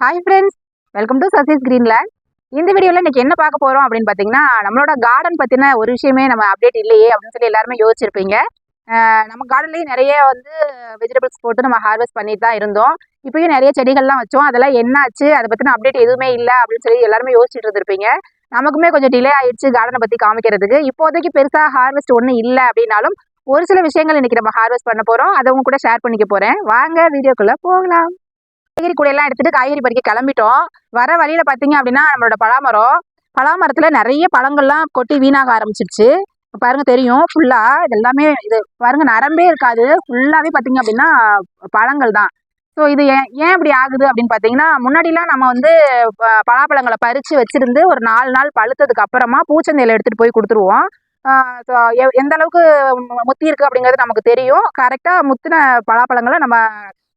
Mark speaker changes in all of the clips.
Speaker 1: Hi friends welcome to Sasi's Greenland இந்த வீடியோவில் இன்னைக்கு என்ன பார்க்க போகிறோம் அப்படின்னு பார்த்தீங்கன்னா நம்மளோட கார்டன் பற்றின ஒரு விஷயமே நம்ம அப்டேட் இல்லையே அப்படின்னு சொல்லி எல்லாருமே யோசிச்சிருப்பீங்க. நம்ம கார்டன்லேயே நிறைய வந்து வெஜிடபிள்ஸ் போட்டு நம்ம ஹார்வெஸ்ட் பண்ணிட்டு தான் இருந்தோம். இப்போயும் நிறைய செடிகள்லாம் வச்சோம். அதெல்லாம் என்னாச்சு? அதை பற்றின அப்டேட் எதுவுமே இல்லை அப்படின்னு சொல்லி எல்லாருமே யோசிச்சுட்டு இருந்திருப்பீங்க. நமக்குமே கொஞ்சம் டிலே ஆயிடுச்சு கார்டனை பற்றி காமிக்கிறதுக்கு. இப்போதைக்கு பெருசாக ஹார்வெஸ்ட் ஒன்றும் இல்லை அப்படின்னாலும் ஒரு சில விஷயங்கள் இன்றைக்கி நம்ம ஹார்வெஸ்ட் பண்ண போகிறோம் அதை உங்க கூட ஷேர் பண்ணிக்க போகிறேன் வாங்க வீடியோக்குள்ளே போகலாம். காய்கறி கூடையெல்லாம் எடுத்துட்டு காய்கறி பறிக்க கிளம்பிட்டோம். வர வழியில பாத்தீங்க அப்படின்னா நம்மளோட பலாமரம். பலாமரத்துல நிறைய பழங்கள்லாம் கொட்டி வீணாக ஆரம்பிச்சிருச்சு. பாருங்க தெரியும் ஃபுல்லா இது எல்லாமே இது பாருங்க நரம்பே இருக்காது. ஃபுல்லாவே பாத்தீங்க அப்படின்னா பழங்கள் தான். ஸோ இது ஏன் ஏன் இப்படி ஆகுது அப்படின்னு பார்த்தீங்கன்னா முன்னாடிலாம் நம்ம வந்து பலாப்பழங்களை பறித்து வச்சிருந்து ஒரு நாலு நாள் பழுத்ததுக்கு அப்புறமா பூச்சந்தையில் எடுத்துகிட்டு போய் கொடுத்துருவோம். ஆஹ் எந்த அளவுக்கு முத்தி இருக்கு அப்படிங்கிறது நமக்கு தெரியும். கரெக்டாக முத்தின பலாப்பழங்களை நம்ம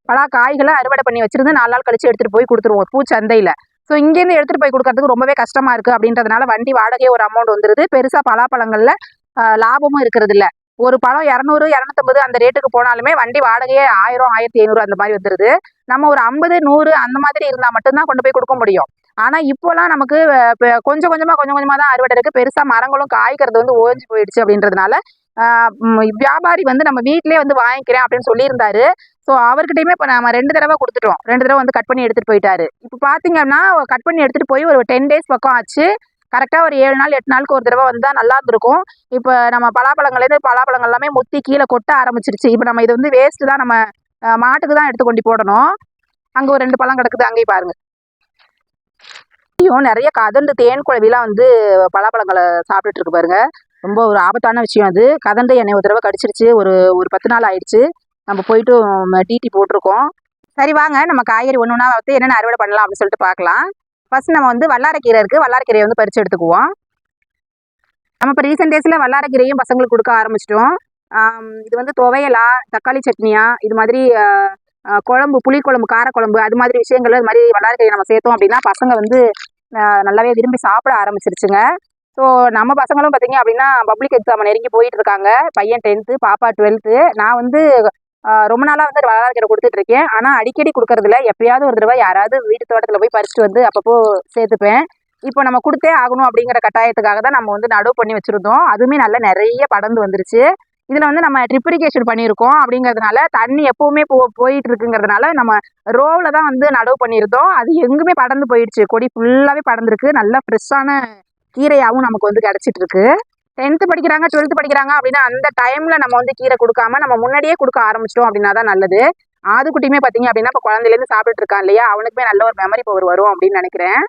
Speaker 1: பலா காய்களை அறுவடை பண்ணி வச்சிருந்து நாலு நாள் கழிச்சு எடுத்துட்டு போய் கொடுத்துருவோம் பூச்சந்தையில. ஸோ இங்கேருந்து எடுத்துட்டு போய் கொடுக்கறதுக்கு ரொம்பவே கஷ்டமா இருக்கு. அப்படின்றதுனால வண்டி வாடகையே ஒரு அமௌண்ட் வந்துருது. பெருசா பலாப்பழங்கள்ல லாபமும் இருக்கிறது இல்ல ஒரு பழம் இரநூறு இரநூத்தம்பது அந்த ரேட்டுக்கு போனாலுமே வண்டி வாடகையே ஆயிரம் ஆயிரத்தி ஐநூறு அந்த மாதிரி வந்துருது. நம்ம ஒரு ஐம்பது நூறு அந்த மாதிரி இருந்தா மட்டும்தான் கொண்டு போய் கொடுக்க முடியும். ஆனா இப்போலாம் நமக்கு கொஞ்சம் கொஞ்சமா கொஞ்சம் கொஞ்சமா தான் அறுவடை இருக்கு. பெருசா மரங்களும் காய்க்கிறது வந்து ஓஞ்சி போயிடுச்சு அப்படின்றதுனால வியாபாரி வந்து நம்ம வீட்டிலேயே வந்து வாங்கிக்கிறேன் அப்படின்னு சொல்லியிருந்தாரு. ஸோ அவர்கிட்டயுமே இப்போ நம்ம ரெண்டு தடவை கொடுத்துட்டோம். ரெண்டு தடவை வந்து கட் பண்ணி எடுத்துட்டு போயிட்டாரு. இப்போ பார்த்தீங்கன்னா கட் பண்ணி எடுத்துகிட்டு போய் ஒரு டென் டேஸ் பக்கம் ஆச்சு. கரெக்டாக ஒரு ஏழு நாள் எட்டு நாளுக்கு ஒரு தடவை வந்தால் நல்லா இருந்திருக்கும். இப்போ நம்ம பலாப்பழங்கள்லேருந்து பலாப்பழங்கள் எல்லாமே முத்தி கீழே கொட்ட ஆரம்பிச்சிருச்சு. இப்போ நம்ம இது வந்து வேஸ்ட்டு தான் நம்ம மாட்டுக்கு தான் எடுத்து கொண்டு போடணும். அங்கே ஒரு ரெண்டு பழம் கிடக்குது அங்கேயும் பாருங்கள் ஐயோ நிறைய கதண்டு தேன் குழவிலாம் வந்து பலாப்பழங்களை சாப்பிட்டுட்டு இருக்கு பாருங்க. ரொம்ப ஒரு ஆபத்தான விஷயம் அது. கதண்டு என்னை ஒரு தடவை கடிச்சிருச்சு. ஒரு ஒரு பத்து நாள் ஆயிடுச்சு. நம்ம போயிட்டு டிடி போட்டிருக்கோம். சரி வாங்க. நம்ம காய்கறி ஒன்று ஒன்றா வந்து என்னென்ன அறுவடை பண்ணலாம் அப்படின்னு சொல்லிட்டு பார்க்கலாம். ஃபர்ஸ்ட் நம்ம வந்து வல்லாரக்கீரை இருக்குது வல்லாரக்கீரையை வந்து பறித்து எடுத்துக்குவோம். நம்ம இப்போ ரீசெண்ட் டேஸில் வல்லாரக்கீரையும் பசங்களுக்கு கொடுக்க ஆரம்பிச்சிட்டோம். இது வந்து துவையலா தக்காளி சட்னியா இது மாதிரி குழம்பு புளிக்குழம்பு காரக்குழம்பு அது மாதிரி விஷயங்கள் இது மாதிரி வல்லாரக்கீரை நம்ம சேர்த்தோம் அப்படின்னா பசங்க வந்து நல்லாவே விரும்பி சாப்பிட ஆரம்பிச்சிருச்சுங்க. ஸோ நம்ம பசங்களும் பார்த்தீங்க அப்படின்னா பப்ளிக் எக்ஸாம் நெருங்கி போயிட்டு இருக்காங்க. பையன் டென்த்து பாப்பா டுவெல்த்து நான் வந்து ரொம்ப நாளாக வந்து வளர்க்கிற கொடுத்துட்டு இருக்கேன் ஆனால் அடிக்கடி கொடுக்கறதில்ல. எப்பயாவது ஒரு தடவை யாராவது வீட்டு தோட்டத்தில் போய் பறிச்சுட்டு வந்து அப்பப்போ சேர்த்துப்பேன். இப்போ நம்ம கொடுத்தே ஆகணும் அப்படிங்கிற கட்டாயத்துக்காக தான் நம்ம வந்து நடவு பண்ணி வச்சுருந்தோம். அதுவுமே நல்லா நிறைய படர்ந்து வந்துருச்சு. இதில் வந்து நம்ம ட்ரிப்ரிகேஷன் பண்ணியிருக்கோம் அப்படிங்கிறதுனால தண்ணி எப்போவுமே போ போயிட்டு இருக்குங்கிறதுனால நம்ம ரோவில் தான் வந்து நடவு பண்ணியிருந்தோம். அது எங்குமே படர்ந்து போயிடுச்சு. கொடி ஃபுல்லாகவே படர்ந்துருக்கு. நல்லா ஃப்ரெஷ்ஷான கீரையாகவும் நமக்கு வந்து கிடச்சிட்டு இருக்கு டென்த்து படிக்கிறாங்க டுவெல்த்து படிக்கிறாங்க அப்படின்னா அந்த டைமில் நம்ம வந்து கீரை கொடுக்காம நம்ம முன்னாடியே கொடுக்க ஆரம்பிச்சிட்டோம் அப்படின்னா தான் நல்லது. ஆதுக்குட்டியுமே பார்த்தீங்க அப்படின்னா இப்போ குழந்தைலேருந்து சாப்பிட்டுட்டு இருக்கான் இல்லையா? அவனுக்குமே நல்ல ஒரு மெமரி பவர் வரும் அப்படின்னு நினைக்கிறேன்.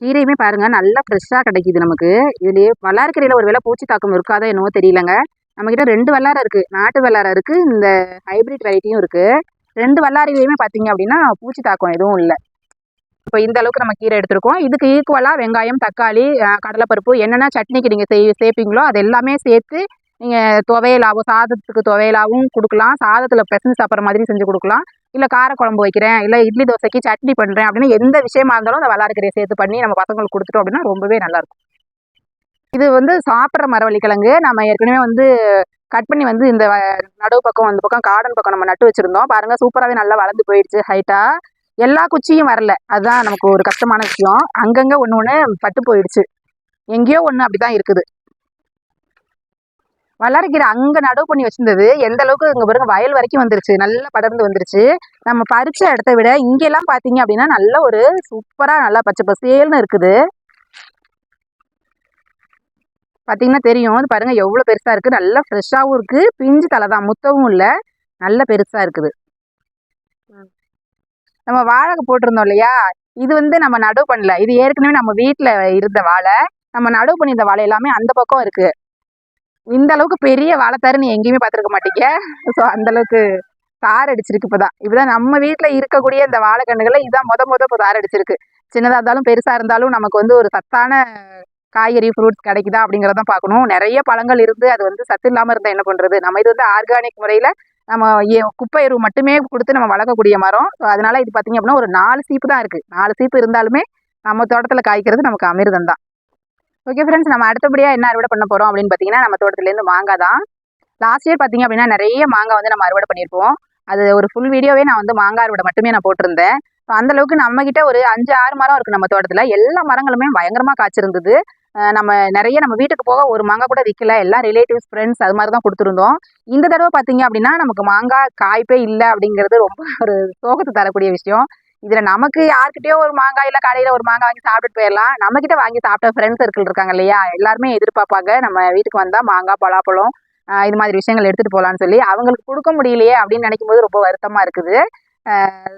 Speaker 1: கீரையுமே பாருங்க நல்லா ஃப்ரெஷ்ஷாக கிடைக்கிது நமக்கு. இதுலேயே வல்லாரக்கீரையில் ஒரு வேளை பூச்சி தாக்கம் இருக்காதோ என்னவோ தெரியலங்க. நம்மக்கிட்ட ரெண்டு வல்லாரம் இருக்குது நாட்டு வல்லாரம் இருக்குது இந்த ஹைபிரிட் வெரைட்டியும் இருக்குது ரெண்டு வல்லாரிலையுமே பார்த்தீங்க அப்படின்னா பூச்சி தாக்கம் எதுவும் இல்லை. இப்போ இந்த அளவுக்கு நம்ம கீரை எடுத்திருக்கோம். இதுக்கு ஈக்குவலாக வெங்காயம் தக்காளி கடலைப்பருப்பு என்னென்ன சட்னிக்கு நீங்கள் செய் சேர்ப்பீங்களோ அது எல்லாமே சேர்த்து நீங்கள் துவையலாகவும் சாதத்துக்கு துவையலாகவும் கொடுக்கலாம். சாதத்தில் பிசைஞ்சு சாப்பிட்ற மாதிரி செஞ்சு கொடுக்கலாம். இல்லை காரக்குழம்பு வைக்கிறேன் இல்லை இட்லி தோசைக்கு சட்னி பண்ணுறேன் அப்படின்னு எந்த விஷயமா இருந்தாலும் அந்த வல்லாரக்கீரையை சேர்த்து பண்ணி நம்ம பசங்களுக்கு கொடுத்துட்டோம் அப்படின்னா ரொம்பவே நல்லாயிருக்கும். இது வந்து சாப்பிட்ற மரவள்ளி கிழங்கு நம்ம ஏற்கனவே வந்து கட் பண்ணி வந்து இந்த நடுவு பக்கம் அந்த பக்கம் கார்டன் பக்கம் நம்ம நட்டு வச்சுருந்தோம். பாருங்கள் சூப்பராகவே நல்லா வளர்ந்து போயிடுச்சு ஹைட்டாக எல்லா குச்சியும் வரல. அதுதான் நமக்கு ஒரு கஷ்டமான விஷயம். அங்கங்கே ஒன்று ஒன்று பட்டு போயிடுச்சு. எங்கேயோ ஒன்று அப்படி தான் இருக்குது. வளர்க்கிற அங்கே நடவு பண்ணி வச்சிருந்தது எந்த அளவுக்கு இங்கே பாருங்க வயல் வரைக்கும் வந்துருச்சு. நல்லா படர்ந்து வந்துருச்சு. நம்ம பறிச்ச இடத்த விட இங்கெல்லாம் பார்த்தீங்க அப்படின்னா நல்ல ஒரு சூப்பராக நல்லா பச்சை பசேல்னு இருக்குது. பார்த்தீங்கன்னா தெரியும். அது பாருங்க எவ்வளோ பெருசாக இருக்குது நல்லா ஃப்ரெஷ்ஷாகவும் இருக்குது பிஞ்சு தலை தான். முத்தவும் இல்லை. நல்ல பெருசாக இருக்குது. நம்ம வாழை போட்டிருந்தோம் இல்லையா? இது வந்து நம்ம நடவு பண்ணல இது ஏற்கனவே நம்ம வீட்டில் இருந்த வாழை. நம்ம நடவு பண்ணியிருந்த வாழை எல்லாமே அந்த பக்கம் இருக்கு. இந்த அளவுக்கு பெரிய வாழைத்தாரு நீ எங்கேயுமே பார்த்துருக்க மாட்டீங்க. ஸோ அந்த அளவுக்கு தார் அடிச்சிருக்கு இப்போதான். இப்போதான் நம்ம வீட்டில் இருக்கக்கூடிய இந்த வாழைக்கன்றுகளை இதான் முத முத இப்போ தார் அடிச்சிருக்கு. சின்னதாக இருந்தாலும் பெருசாக இருந்தாலும் நமக்கு வந்து ஒரு சத்தான காய்கறி ஃப்ரூட்ஸ் கிடைக்குதா அப்படிங்கிறத பார்க்கணும். நிறைய பழங்கள் இருந்து அது வந்து சத்து இல்லாமல் இருந்தால் என்ன பண்ணுறது நம்ம இது வந்து ஆர்கானிக் முறையில் நம்ம எ- குப்பை எருவு மட்டுமே கொடுத்து நம்ம வளர்க்கக்கூடிய மரம். ஸோ அதனால இது பார்த்திங்க அப்படின்னா ஒரு நாலு சீப்பு தான் இருக்குது நாலு சீப்பு இருந்தாலுமே நம்ம தோட்டத்தில் காய்க்கிறது நமக்கு அமிர்தம் தான். ஓகே ஃப்ரெண்ட்ஸ் நம்ம அடுத்தபடியாக என்ன அறுவடை பண்ண போகிறோம் அப்படின்னு பார்த்தீங்கன்னா நம்ம தோட்டத்துலேருந்து மாங்காய் தான். லாஸ்ட் இயர் பார்த்திங்க அப்படின்னா நிறைய மாங்காய் வந்து நம்ம அறுவடை பண்ணியிருப்போம். அது ஒரு ஃபுல் வீடியோவே நான் வந்து மாங்காய் அறுவடை மட்டுமே நான் போட்டிருந்தேன். ஸோ அந்த அளவுக்கு நம்ம ஒரு அஞ்சு ஆறு மரம் இருக்குது நம்ம தோட்டத்தில். எல்லா மரங்களுமே பயங்கரமாக காய்ச்சிருந்தது. நம்ம நிறைய நம்ம வீட்டுக்கு போக ஒரு மாங்காய் கூட விற்கல எல்லாம் ரிலேட்டிவ்ஸ் ஃப்ரெண்ட்ஸ் அது மாதிரி தான் கொடுத்துருந்தோம். இந்த தடவை பார்த்தீங்க அப்படின்னா நமக்கு மாங்காய் காய்ப்பே இல்லை அப்படிங்கிறது ரொம்ப ஒரு சோகத்தை தரக்கூடிய விஷயம். இதில் நமக்கு யார்கிட்டயோ ஒரு மாங்காய் இல்லை கடையில் ஒரு மாங்காய் வாங்கி சாப்பிட்டுட்டு போயிடலாம் நம்மக்கிட்ட வாங்கி சாப்பிட்ட ஃப்ரெண்ட்ஸ் சர்க்கிள் இருக்காங்க இல்லையா? எல்லாருமே எதிர்பார்ப்பாங்க நம்ம வீட்டுக்கு வந்தால் மாங்காய் பலாப்பழம் இது மாதிரி விஷயங்கள் எடுத்துகிட்டு போகலான்னு சொல்லி. அவங்களுக்கு கொடுக்க முடியலையே அப்படின்னு நினைக்கும் போது ரொம்ப வருத்தமாக இருக்குது.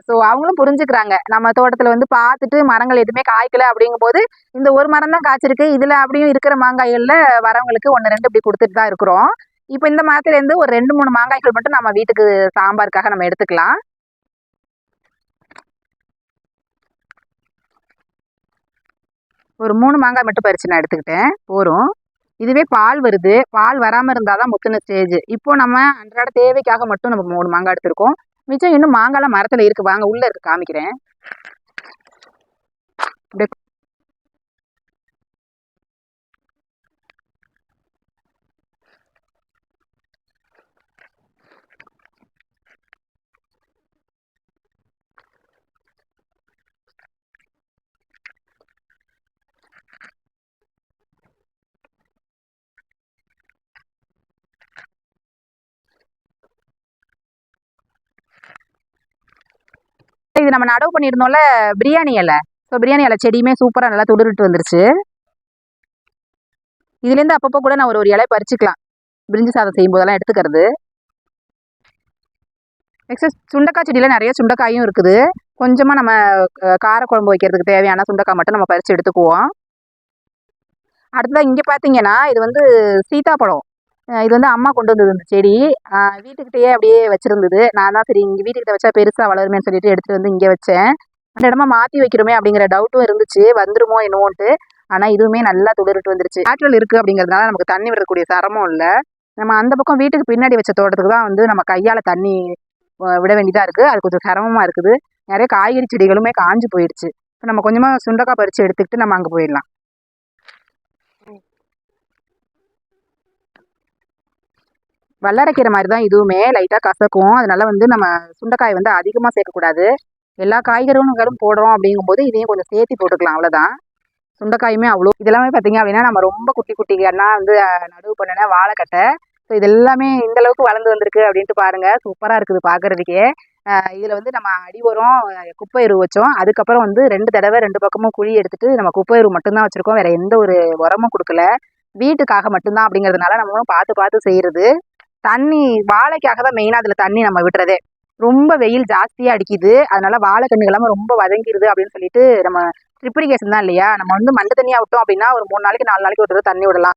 Speaker 1: ஸோ அவங்களும் புரிஞ்சுக்கிறாங்க. நம்ம தோட்டத்தில் வந்து பார்த்துட்டு மரங்கள் எதுவுமே காய்க்கல அப்படிங்கும்போது இந்த ஒரு மரம் தான் காய்ச்சிருக்கு. இதில் அப்படியும் இருக்கிற மாங்காய்களில் வரவங்களுக்கு ஒன்று ரெண்டு இப்படி கொடுத்துட்டு தான் இருக்கிறோம். இப்போ இந்த மரத்துலேருந்து ஒரு ரெண்டு மூணு மாங்காய்கள் மட்டும் நம்ம வீட்டுக்கு சாம்பாருக்காக நம்ம எடுத்துக்கலாம். ஒரு மூணு மாங்காய் மட்டும் பறிச்சு நான் எடுத்துக்கிட்டேன். போகிறோம் இதுவே பால் வருது. பால் வராமல் இருந்தால் தான் முத்தின ஸ்டேஜ். இப்போ நம்ம அன்றாட தேவைக்காக மட்டும் நம்ம மூணு மாங்காய் எடுத்திருக்கோம். மிச்சம் இன்னும் மாங்காலாம் மரத்தில் இருக்கு. வாங்க உள்ளே இருக்கு காமிக்கிறேன். இது நம்ம நடவு பண்ணியிருந்தோம்ல பிரியாணி இலை. ஸோ பிரியாணி இலை செடியுமே சூப்பராக நல்லா துடுருட்டு வந்துருச்சு. இதுலேருந்து அப்பப்போ கூட நான் ஒரு ஒரு இலையை பறிச்சுக்கலாம். பிரிஞ்சு சாதம் செய்யும் போதெல்லாம் எடுத்துக்கிறது. நெக்ஸ்ட் சுண்டக்காய் செடியில் நிறைய சுண்டைக்காயும் இருக்குது. கொஞ்சமாக நம்ம கார காரக்குழம்பு வைக்கிறதுக்கு தேவையான சுண்டைக்காய் மட்டும் நம்ம பறித்து எடுத்துக்குவோம். அடுத்ததாக இங்கே பார்த்தீங்கன்னா இது வந்து சீதாப்பழம் இது வந்து அம்மா கொண்டு வந்தது இந்த செடி. வீட்டுக்கிட்டேயே அப்படியே வச்சிருந்தது. நான் தான் சரி இங்கே வீட்டுக்கிட்ட வச்சா பெருசாக வளருமேன்னு சொல்லிட்டு எடுத்துகிட்டு வந்து இங்கே வச்சேன். அந்த இடமா மாற்றி வைக்கிறோமே அப்படிங்கிற டவுட்டும் இருந்துச்சு. வந்துருமோ என்னவோன்ட்டு. ஆனால் இதுவுமே நல்லா துளிர்ட்டு வந்துருச்சு. ஆற்றல் இருக்குது அப்படிங்கிறதுனால நமக்கு தண்ணி விடக்கூடிய சிரமம் இல்லை. நம்ம அந்த பக்கம் வீட்டுக்கு பின்னாடி வச்ச தோட்டத்துக்கு தான் வந்து நம்ம கையால் தண்ணி விட வேண்டியதாக இருக்குது அது கொஞ்சம் சிரமமாக இருக்குது. நிறைய காய்கறி செடிகளுமே காஞ்சு போயிடுச்சு. இப்போ நம்ம கொஞ்சமாக சுண்டக்காய் பறித்து எடுத்துக்கிட்டு நம்ம அங்கே போயிடலாம். வல்லரைக்கீரை மாதிரி தான் இதுவுமே லைட்டாக கசக்கும். அதனால் வந்து நம்ம சுண்டைக்காய் வந்து அதிகமாக சேர்க்கக்கூடாது. எல்லா காய்கறிகளும் போடுறோம் அப்படிங்கும்போது இதையும் கொஞ்சம் சேர்த்து போட்டுக்கலாம். அவ்வளோதான் சுண்டைக்காயுமே அவ்வளோ. இதெல்லாமே பார்த்தீங்க அப்படின்னா நம்ம ரொம்ப குட்டி குட்டி கண்ணா வந்து நடுவு நடவு வாழைக்கட்டை. ஸோ இது எல்லாமே இந்த அளவுக்கு வளர்ந்து வந்திருக்கு அப்படின்ட்டு பாருங்கள் சூப்பராக இருக்குது பார்க்கறதுக்கே இதில் வந்து நம்ம அடி உரம் குப்பை எரு வச்சோம். அதுக்கப்புறம் வந்து ரெண்டு தடவை ரெண்டு பக்கமும் குழி எடுத்துட்டு நம்ம குப்பை எரு மட்டும்தான் வச்சுருக்கோம். வேறு எந்த ஒரு உரமும் கொடுக்கல. வீட்டுக்காக மட்டும்தான் அப்படிங்கிறதுனால நம்ம பார்த்து பார்த்து செய்கிறது தண்ணி வாழைக்காக தான் மெயினாக அதில் தண்ணி நம்ம விடுறதே. ரொம்ப வெயில் ஜாஸ்தியாக அடிக்குது. அதனால வாழை எல்லாமே ரொம்ப வதங்கிடுது அப்படின்னு சொல்லிட்டு நம்ம ட்ரிப்ரிகேஷன் தான் இல்லையா? நம்ம வந்து மண்டை தண்ணியாக விட்டோம் அப்படின்னா ஒரு மூணு நாளைக்கு நாலு நாளைக்கு ஒரு தண்ணி விடலாம்.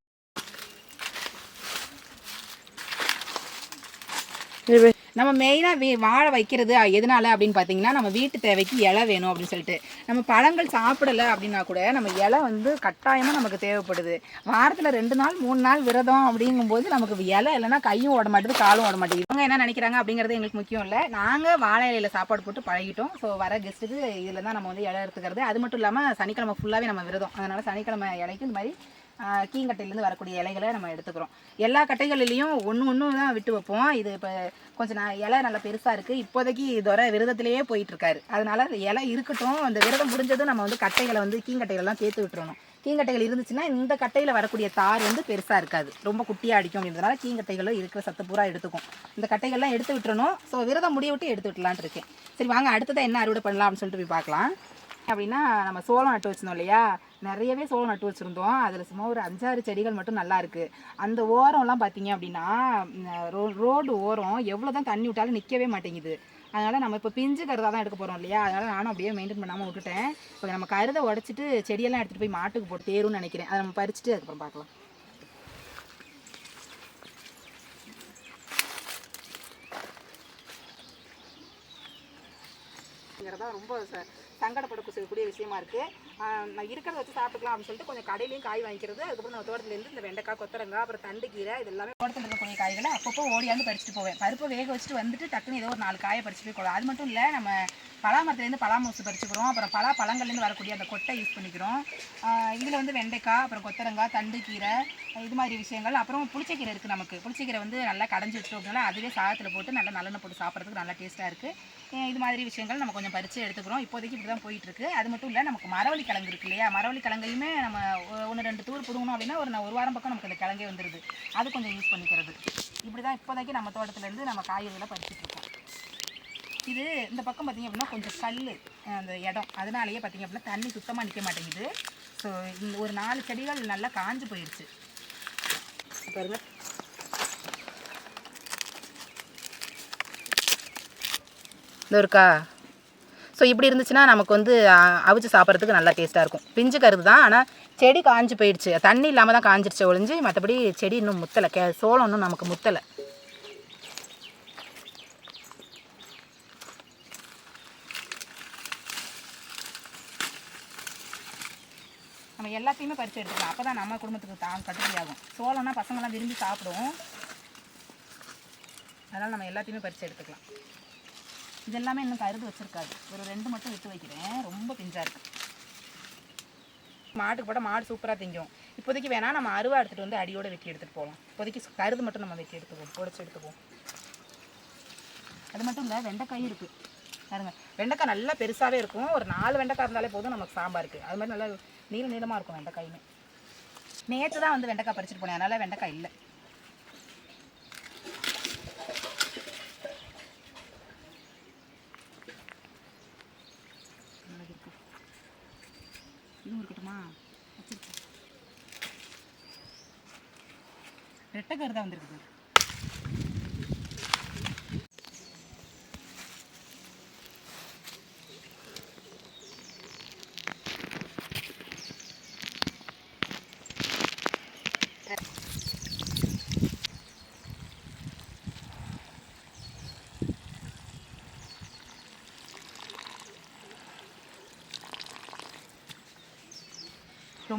Speaker 1: நம்ம மெயினாக வாழை வைக்கிறது எதனால அப்படின்னு பார்த்தீங்கன்னா நம்ம வீட்டு தேவைக்கு இலை வேணும் அப்படின்னு சொல்லிட்டு. நம்ம பழங்கள் சாப்பிடல அப்படின்னா கூட நம்ம இலை வந்து கட்டாயமாக நமக்கு தேவைப்படுது. வாரத்தில் ரெண்டு நாள் மூணு நாள் விரதம் அப்படிங்கும்போது நமக்கு இலை இல்லைன்னா கையும் ஓட மாட்டேது காலும் ஓட மாட்டேங்குது இவங்க என்ன நினைக்கிறாங்க அப்படிங்கிறது எங்களுக்கு முக்கியம் இல்லை. நாங்கள் வாழை இலையில் சாப்பாடு போட்டு பழகிட்டோம். ஸோ வர கெஸ்ட்டுக்கு இதில் தான் நம்ம வந்து இலை எடுத்துக்கிறது. அது மட்டும் இல்லாமல் சனிக்கிழமை ஃபுல்லாகவே நம்ம விரதம். அதனால் சனிக்கிழமை இலைக்கு இந்த மாதிரி கீங்கட்டையிலேருந்து வரக்கூடிய இலைகளை நம்ம எடுத்துக்கிறோம். எல்லா கட்டைகளிலையும் ஒன்று ஒன்று தான் விட்டு வைப்போம். இது இப்போ கொஞ்சம் நான் இலை நல்லா பெருசாக இருக்குது இப்போதைக்கு துறை விரதத்திலேயே போயிட்டுருக்காரு. அதனால் அந்த இலை இருக்கட்டும் அந்த விரதம் முடிஞ்சதும் நம்ம வந்து கட்டைகளை வந்து கீங்கட்டைகளெல்லாம் சேர்த்து விட்டுறணும். கீங்கட்டைகள் இருந்துச்சுன்னா இந்த கட்டையில் வரக்கூடிய தார் வந்து பெருசாக இருக்காது. ரொம்ப குட்டியாக அடிக்கும் அப்படின்றதுனால கீங்கட்டைகளும் இருக்கிற சத்து பூரா எடுத்துக்கும். இந்த கட்டைகள்லாம் எடுத்து விட்டுறணும். ஸோ விரதம் முடிய விட்டு எடுத்து விட்டலான்ட்டு இருக்கேன். சரி வாங்க அடுத்ததை என்ன அறுவடை பண்ணலாம் அப்படின்னு சொல்லிட்டு போய் பார்க்கலாம். அப்படின்னா நம்ம சோளம் நட்டு வச்சிருந்தோம் இல்லையா? நிறையவே சோளம் நட்டு வச்சுருந்தோம். அதில் சும்மா ஒரு அஞ்சாறு செடிகள் மட்டும் நல்லா இருக்குது அந்த ஓரம்லாம் பார்த்தீங்க அப்படின்னா ரோ ரோடு ஓரம் எவ்வளோ தான் தண்ணி விட்டாலும் நிற்கவே மாட்டேங்குது. அதனால் நம்ம இப்போ பிஞ்சு கருதாக தான் எடுக்க போகிறோம் இல்லையா? அதனால் நானும் அப்படியே மெயின்டைன் பண்ணாமல் விட்டுட்டேன். இப்போ நம்ம கருதை உடச்சிட்டு செடியெல்லாம் எடுத்துகிட்டு போய் மாட்டுக்கு போட்டு தேரும்னு நினைக்கிறேன். அதை நம்ம பறிச்சுட்டு அதுக்கப்புறம் பார்க்கலாம். ரொம்ப சங்கடப்படக்கூடிய விஷயமா இருக்குது இருக்கிறத வச்சு சாப்பிட்டுக்கலாம் அப்படின்னு சொல்லிட்டு கொஞ்சம் கடையிலையும் காய் வாங்கிக்கிறது. அதுக்கப்புறம் நம்ம தோட்டத்துலேருந்து இந்த வெண்டைக்காய் கொத்தரங்காய் அப்புறம் தண்டு இது எல்லாமே தோட்டத்தில் இருக்கக்கூடிய காய்களை அப்பப்போ ஓடியாந்து பறிச்சுட்டு போவேன். பருப்பை வேக வச்சுட்டு வந்துட்டு டக்குன்னு ஏதோ ஒரு நாலு காயை பறிச்சுட்டு போய் அது மட்டும் இல்லை நம்ம பலாமரத்துலேருந்து பலா பறிச்சுக்கிறோம். அப்புறம் பலா பழங்கள்லேருந்து வரக்கூடிய அந்த கொட்டை யூஸ் பண்ணிக்கிறோம். இதில் வந்து வெண்டைக்காய் அப்புறம் கொத்தரங்காய் தண்டுக்கீரை இது மாதிரி விஷயங்கள். அப்புறம் புளிச்சக்கீரை இருக்குது நமக்கு. புளிச்சக்கீரை வந்து நல்லா கடைஞ்சி வச்சிட்டோம் அப்படின்னா அதுவே சாதத்தில் போட்டு நல்லா நல்லெண்ணெய் போட்டு சாப்பிட்றதுக்கு நல்லா டேஸ்ட்டாக இருக்குது இது மாதிரி விஷயங்கள் நம்ம கொஞ்சம் பறித்து எடுத்துக்கிறோம். இப்போதைக்கு இப்படி தான் போயிட்டுருக்கு அது மட்டும் இல்லை நமக்கு மரவள்ளி கிழங்கு இருக்கு இல்லையா? மரவள்ளி கிழங்கையுமே நம்ம ஒன்று ரெண்டு தூர் பிடுங்கணும் அப்படின்னா ஒரு ஒரு வாரம் பக்கம் நமக்கு அந்த கிழங்கே வந்துடுது அது கொஞ்சம் யூஸ் பண்ணிக்கிறது. இப்படி தான் இப்போதைக்கு நம்ம தோட்டத்துலேருந்து நம்ம காய்கறிகளை பறிச்சுட்ருக்கோம் இது இந்த பக்கம் பார்த்திங்க அப்படின்னா கொஞ்சம் கல் அந்த இடம். அதனாலேயே பார்த்திங்க அப்படின்னா தண்ணி சுத்தமாக நிற்க மாட்டேங்குது. ஸோ இந்த ஒரு நாலு செடிகள் நல்லா காஞ்சு போயிடுச்சு பாருங்க. இந்த இருக்கா ஸோ இப்படி இருந்துச்சுன்னா நமக்கு வந்து அவிச்சு சாப்பிட்றதுக்கு நல்லா டேஸ்ட்டாக இருக்கும். பிஞ்சு கருது தான். ஆனால் செடி காஞ்சு போயிடுச்சு. தண்ணி இல்லாமல் தான் காஞ்சிருச்சு ஒழிஞ்சு மற்றபடி செடி இன்னும் முத்தலை. கே சோளம் இன்னும் நமக்கு முத்தலை. நம்ம எல்லாத்தையுமே பறித்து எடுத்துக்கலாம். அப்போ தான் நம்ம குடும்பத்துக்கு தா கட்டுப்படியாகும் சோளம்னா பசங்களாம் விரும்பி சாப்பிடுவோம் அதனால் நம்ம எல்லாத்தையுமே பறித்து எடுத்துக்கலாம். இது எல்லாமே இன்னும் கருது வச்சிருக்காது. ஒரு ரெண்டு மட்டும் விட்டு வைக்கிறேன். ரொம்ப பிஞ்சா இருக்கு. மாட்டுக்கு போட்டால் மாடு சூப்பராக திங்கும். இப்போதைக்கு வேணால் நம்ம அருவா எடுத்துகிட்டு வந்து அடியோடு வெட்டி எடுத்துகிட்டு போகலாம் இப்போதைக்கு கருது மட்டும் நம்ம வெட்டி எடுத்துக்குவோம். உடச்சி எடுத்துக்குவோம். அது மட்டும் இல்லை வெண்டைக்காயும் இருக்குது பாருங்க. வெண்டைக்காய் நல்லா பெருசாகவே இருக்கும். ஒரு நாலு வெண்டைக்காய் இருந்தாலே போதும் நமக்கு சாம்பார் இருக்குது அது மாதிரி நல்லா நீள நீளமாக இருக்கும் வெண்டைக்காயுமே. நேற்று தான் வந்து வெண்டைக்காய் பறிச்சிட்டு போனேன். அதனால் வெண்டைக்காய் இல்லை மிளகு இருக்கு. இதுவும் இருக்கட்டுமா வச்சிருக்கேன் ரெட்டை கருதா வந்திருக்குது.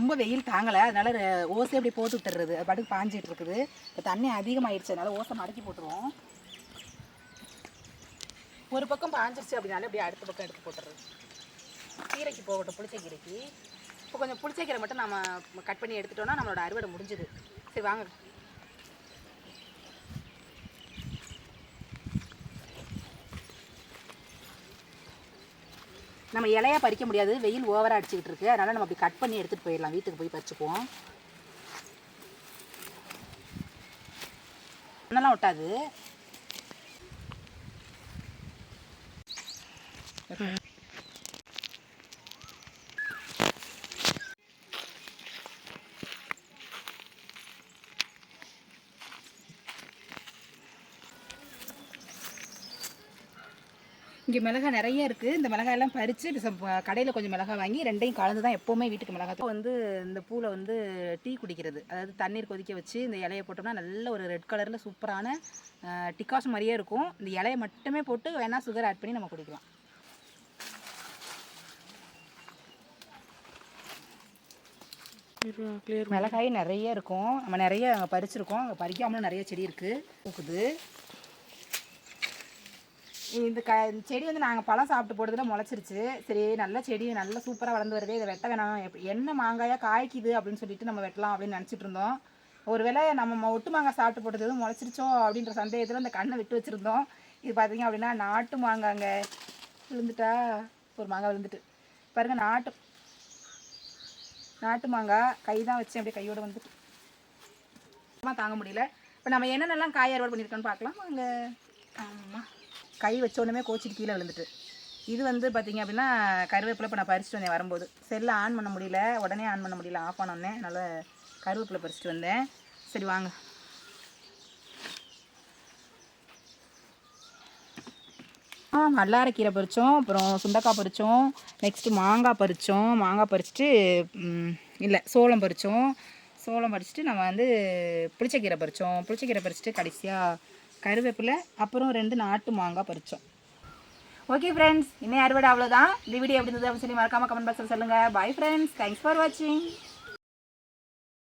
Speaker 1: ரொம்ப வெயில் தாங்கலை. அதனால ஓசை அப்படி போட்டு விட்டுறது அது பாட்டுக்கு பாஞ்சிட்டு இருக்குது இப்போ தண்ணி அதிகமாகிடுச்சு அதனால ஓசை மடக்கி போட்டுருவோம். ஒரு பக்கம் பாஞ்சிருச்சு அப்படின்னாலே அப்படியே அடுத்த பக்கம் எடுத்து போட்டுறது கீரைக்கு போகட்டும். புளிச்ச கீரைக்கு. இப்போ கொஞ்சம் புளிச்ச கீரை மட்டும் நம்ம கட் பண்ணி எடுத்துட்டோம்னா நம்மளோட அறுவடை முடிஞ்சுது. சரி வாங்க. நம்ம இலையா பறிக்க முடியாது. வெயில் ஓவராக அடிச்சுக்கிட்டு இருக்கு. அதனால் நம்ம அப்படி கட் பண்ணி எடுத்துகிட்டு போயிடலாம். வீட்டுக்கு போய் பறிச்சுக்குவோம். மண்ணெல்லாம் ஒட்டாது. இங்கே மிளகாய் நிறைய இருக்குது இந்த மிளகாய் எல்லாம் பறித்து கடையில் கொஞ்சம் மிளகாய் வாங்கி ரெண்டையும் கலந்து தான் எப்போவுமே வீட்டுக்கு மிளகாய். வந்து இந்த பூவில் வந்து டீ குடிக்கிறது. அதாவது தண்ணீர் கொதிக்க வச்சு இந்த இலையை போட்டோம்னா நல்ல ஒரு ரெட் கலரில் சூப்பரான டிகாஸ் மாதிரியே இருக்கும். இந்த இலையை மட்டுமே போட்டு வேணால் சுகர் ஆட் பண்ணி நம்ம குடிக்கலாம். மிளகாய் நிறைய இருக்கும். நம்ம நிறைய பறிச்சிருக்கோம். அங்கே பறிக்காமலும் நிறைய செடி இருக்குது பூக்குது. இந்த க செடி வந்து நாங்கள் பழம் சாப்பிட்டு போடுறதுல முளைச்சிருச்சு. சரி நல்ல செடி நல்ல சூப்பராக வளர்ந்து வருது இதை வெட்ட வேணாம். என்ன மாங்காயாக காய்க்குது அப்படின்னு சொல்லிட்டு நம்ம வெட்டலாம் அப்படின்னு நினச்சிட்டு இருந்தோம். ஒருவேளை நம்ம ஒட்டு மாங்காய் சாப்பிட்டு போட்டது எதுவும் முளைச்சிருச்சோ அப்படின்ற சந்தேகத்தில் அந்த கண்ணை விட்டு வச்சுருந்தோம். இது பார்த்தீங்க அப்படின்னா நாட்டு மாங்காங்க. விழுந்துட்டா ஒரு மாங்காய் விழுந்துட்டு. பாருங்க நாட்டு நாட்டு மாங்காய் கை தான் வச்சேன் அப்படியே கையோடு வந்துட்டு. தாங்க முடியல. இப்போ நம்ம என்னென்னலாம் காய் அறுவடை பண்ணியிருக்கோன்னு பார்க்கலாம் அங்கே ஆமாம் கை வச்ச கோச்சிட்டு கீழே விழுந்துட்டு. இது வந்து பார்த்தீங்க அப்படின்னா கருவேப்பிலை இப்போ நான் பறிச்சுட்டு வந்தேன் வரும்போது. செல்லை ஆன் பண்ண முடியல. உடனே ஆன் பண்ண முடியல. ஆஃப் பண்ணோடனே நல்லா கருவேப்பிலை பறிச்சுட்டு வந்தேன். சரி வாங்க. வல்லாரக்கீரை பறித்தோம் அப்புறம் சுண்டக்காய் பறித்தோம் நெக்ஸ்ட்டு மாங்காய் பறித்தோம் மாங்காய் பறிச்சுட்டு இல்லை சோளம் பறித்தோம் சோளம் பறிச்சுட்டு நம்ம வந்து புளிச்சக்கீரை பறித்தோம் புளிச்சக்கீரை பறிச்சுட்டு கடைசியாக கருவேப்பிலை அப்புறம் ரெண்டு நாட்டு மாங்காய் பறித்தோம் ஓகே ஃப்ரெண்ட்ஸ் இன்னும் அறுவடை அவ்வளோதான் இந்த வீடியோ எப்படி இருந்தது அப்படின்னு சொல்லி மறக்காமல் கமெண்ட் பாக்ஸில் சொல்லுங்கள் பை ஃப்ரெண்ட்ஸ் தேங்க்ஸ் ஃபார் வாட்சிங்